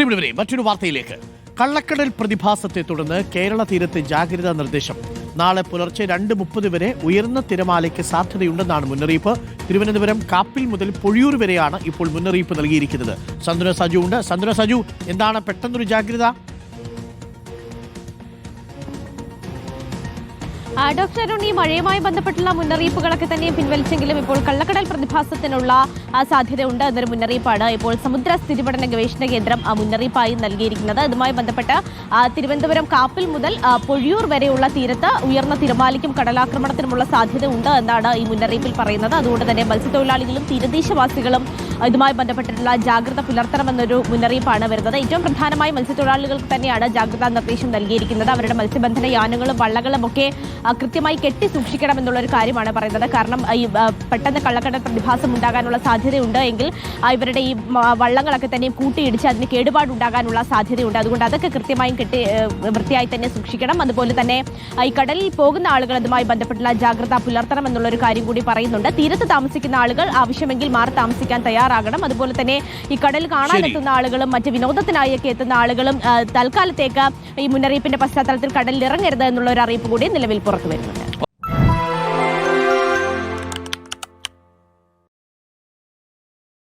പ്രിയമുള്ളവരെ മറ്റൊരു വാർത്തയിലേക്ക്. കള്ളക്കടൽ പ്രതിഭാസത്തെ തുടർന്ന് കേരള തീരത്ത് ജാഗ്രതാ നിർദ്ദേശം. നാളെ പുലർച്ചെ രണ്ട് മുപ്പത് വരെ ഉയർന്ന തിരമാലയ്ക്ക് സാധ്യതയുണ്ടെന്നാണ് മുന്നറിയിപ്പ്. തിരുവനന്തപുരം കാപ്പിൽ മുതൽ പൊഴിയൂർ വരെയാണ് ഇപ്പോൾ മുന്നറിയിപ്പ് നൽകിയിരിക്കുന്നത്. സന്തുന സജു ഉണ്ട്. സന്തുന സജു എന്താണ് പെട്ടെന്നൊരു ജാഗ്രത? ഡോക്ടർ അരുൺ ഈ മഴയുമായി ബന്ധപ്പെട്ടുള്ള മുന്നറിയിപ്പുകളൊക്കെ തന്നെ പിൻവലിച്ചെങ്കിലും ഇപ്പോൾ കള്ളക്കടൽ പ്രതിഭാസത്തിനുള്ള സാധ്യതയുണ്ട് എന്നൊരു മുന്നറിയിപ്പാണ് ഇപ്പോൾ സമുദ്ര സ്ഥിതിപഠന ഗവേഷണ കേന്ദ്രം മുന്നറിയിപ്പായി നൽകിയിരിക്കുന്നത്. ഇതുമായി ബന്ധപ്പെട്ട് തിരുവനന്തപുരം കാപ്പിൽ മുതൽ പൊഴിയൂർ വരെയുള്ള തീരത്ത് ഉയർന്ന തിരമാലയ്ക്കും കടലാക്രമണത്തിനുമുള്ള സാധ്യത ഉണ്ട് എന്നാണ് ഈ മുന്നറിയിപ്പിൽ പറയുന്നത്. അതുകൊണ്ട് തന്നെ മത്സ്യത്തൊഴിലാളികളും തീരദേശവാസികളും ഇതുമായി ബന്ധപ്പെട്ടിട്ടുള്ള ജാഗ്രത പുലർത്തണമെന്നൊരു മുന്നറിയിപ്പാണ് വരുന്നത്. ഏറ്റവും പ്രധാനമായി മത്സ്യത്തൊഴിലാളികൾക്ക് തന്നെയാണ് ജാഗ്രതാ നിർദ്ദേശം നൽകിയിരിക്കുന്നത്. അവരുടെ മത്സ്യബന്ധന യാനങ്ങളും വള്ളങ്ങളും ഒക്കെ കൃത്യമായി കെട്ടി സൂക്ഷിക്കണം എന്നുള്ള ഒരു കാര്യമാണ് പറയുന്നത്. കാരണം ഈ പെട്ടെന്ന് കള്ളക്കടൽ പ്രതിഭാസം ഉണ്ടാകാനുള്ള സാധ്യതയുണ്ട് എങ്കിൽ ഇവരുടെ ഈ വള്ളങ്ങളൊക്കെ തന്നെ കൂട്ടിയിടിച്ച് അതിന് കേടുപാടുണ്ടാകാനുള്ള സാധ്യതയുണ്ട്. അതുകൊണ്ട് അതൊക്കെ കൃത്യമായും കെട്ടി വൃത്തിയായി തന്നെ സൂക്ഷിക്കണം. അതുപോലെ തന്നെ ഈ കടലിൽ പോകുന്ന ആളുകൾ അതുമായി ബന്ധപ്പെട്ടുള്ള ജാഗ്രത പുലർത്തണം എന്നുള്ള ഒരു കാര്യം കൂടി പറയുന്നുണ്ട്. തീരത്ത് താമസിക്കുന്ന ആളുകൾ ആവശ്യമെങ്കിൽ മാറി താമസിക്കാൻ തയ്യാറാകണം. അതുപോലെ തന്നെ ഈ കടൽ കാണാനെത്തുന്ന ആളുകളും മറ്റ് വിനോദത്തിനായി ഒക്കെ എത്തുന്ന ആളുകളും തൽക്കാലത്തേക്ക് ഈ മുന്നറിയിപ്പിന്റെ പശ്ചാത്തലത്തിൽ കടലിൽ ഇറങ്ങരുത് എന്നുള്ള ഒരു അറിയിപ്പ് കൂടി നിലവിൽ പുറത്തു വരുന്നുണ്ട്